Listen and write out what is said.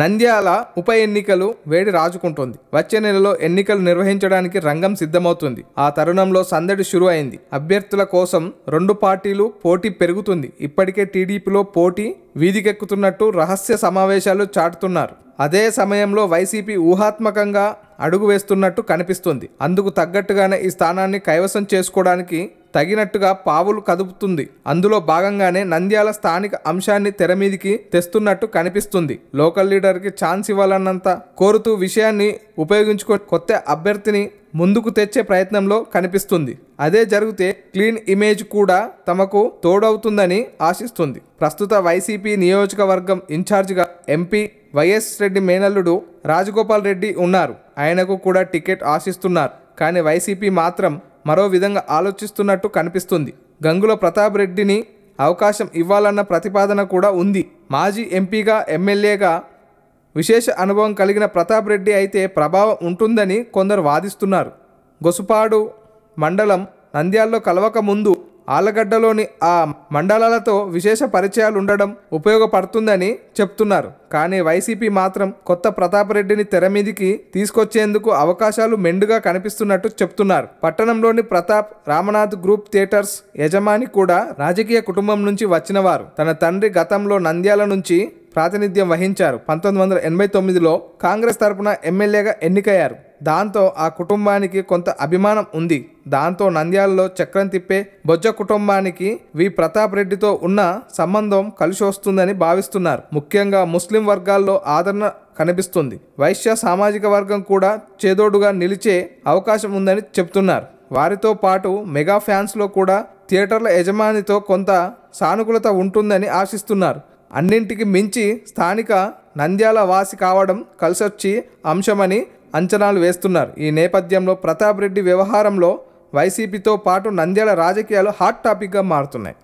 నంద్యాల ఉప ఎన్నికలు వేడి రాజుకుంటోంది. వచ్చే నెలలో ఎన్నికలు నిర్వహించడానికి రంగం సిద్ధమవుతుంది. ఆ తరుణంలో సందడి షురు అయింది అభ్యర్థుల కోసం రెండు పార్టీలు పోటీ పెరుగుతుంది. ఇప్పటికే టీడీపీలో పోటీ వీధికెక్కుతున్నట్టు రహస్య సమావేశాలు చాటుతున్నారు. అదే సమయంలో వైసీపీ ఊహాత్మకంగా అడుగు వేస్తున్నట్టు కనిపిస్తుంది. అందుకు తగ్గట్టుగానే ఈ స్థానాన్ని కైవసం చేసుకోవడానికి తగినట్టుగా పావులు కదుపుతుంది. అందులో భాగంగానే నంద్యాల స్థానిక అంశాన్ని తెరమీదికి తెస్తున్నట్టు కనిపిస్తుంది. లోకల్ లీడర్కి ఛాన్స్ ఇవ్వాలన్నంత కోరుతూ విషయాన్ని ఉపయోగించుకో కొత్త అభ్యర్థిని ముందుకు తెచ్చే ప్రయత్నంలో కనిపిస్తుంది. అదే జరిగితే క్లీన్ ఇమేజ్ కూడా తమకు తోడవుతుందని ఆశిస్తుంది. ప్రస్తుత వైసీపీ నియోజకవర్గం ఇన్ఛార్జిగా ఎంపీ వైఎస్ రెడ్డి మేనల్లుడు రాజగోపాల్ రెడ్డి ఉన్నారు. ఆయనకు కూడా టికెట్ ఆశిస్తున్నారు. కానీ వైసీపీ మాత్రం మరో విధంగా ఆలోచిస్తున్నట్టు కనిపిస్తుంది. గంగుల ప్రతాప్ రెడ్డిని అవకాశం ఇవ్వాలన్న ప్రతిపాదన కూడా ఉంది. మాజీ ఎంపీగా ఎమ్మెల్యేగా విశేష అనుభవం కలిగిన ప్రతాప్ రెడ్డి అయితే ప్రభావం ఉంటుందని కొందరు వాదిస్తున్నారు. గొసుపాడు మండలం నంద్యాల్లో కలవక ముందు ఆలగడ్డలోని ఆ మండలాలతో విశేష పరిచయాలు ఉండడం ఉపయోగపడుతుందని చెప్తున్నారు. కానీ వైసీపీ మాత్రం కొత్త ప్రతాప్ రెడ్డిని తెర మీదికి తీసుకొచ్చేందుకు అవకాశాలు మెండుగా కనిపిస్తున్నట్టు చెప్తున్నారు. పట్టణంలోని ప్రతాప్ రామనాథ్ గ్రూప్ థియేటర్స్ యజమాని కూడా రాజకీయ కుటుంబం నుంచి వచ్చినవారు. తన తండ్రి గతంలో నంద్యాల నుంచి ప్రాతినిధ్యం వహించారు. పంతొమ్మిది వందల ఎనభై తొమ్మిదిలో కాంగ్రెస్ తరపున ఎమ్మెల్యేగా ఎన్నికయ్యారు. దాంతో ఆ కుటుంబానికి కొంత అభిమానం ఉంది. దాంతో నంద్యాలలో చక్రం తిప్పే బొజ్జ కుటుంబానికి వి. ప్రతాప్ రెడ్డితో ఉన్న సంబంధం కలిసి వస్తుందని భావిస్తున్నారు. ముఖ్యంగా ముస్లిం వర్గాల్లో ఆదరణ కనిపిస్తుంది. వైశ్య సామాజిక వర్గం కూడా చేదోడుగా నిలిచే అవకాశం ఉందని చెప్తున్నారు. వారితో పాటు మెగా ఫ్యాన్స్లో కూడా థియేటర్ల యజమానితో కొంత సానుకూలత ఉంటుందని ఆశిస్తున్నారు. అన్నింటికి మించి స్థానిక నంద్యాల వాసి కావడం కలిసొచ్చి అంశమని అంచనాలు వేస్తున్నారు. ఈ నేపథ్యంలో ప్రతాప్ రెడ్డి వ్యవహారంలో వైసీపీతో పాటు నంద్యాల రాజకీయాలు హాట్ టాపిక్గా మారుతున్నాయి.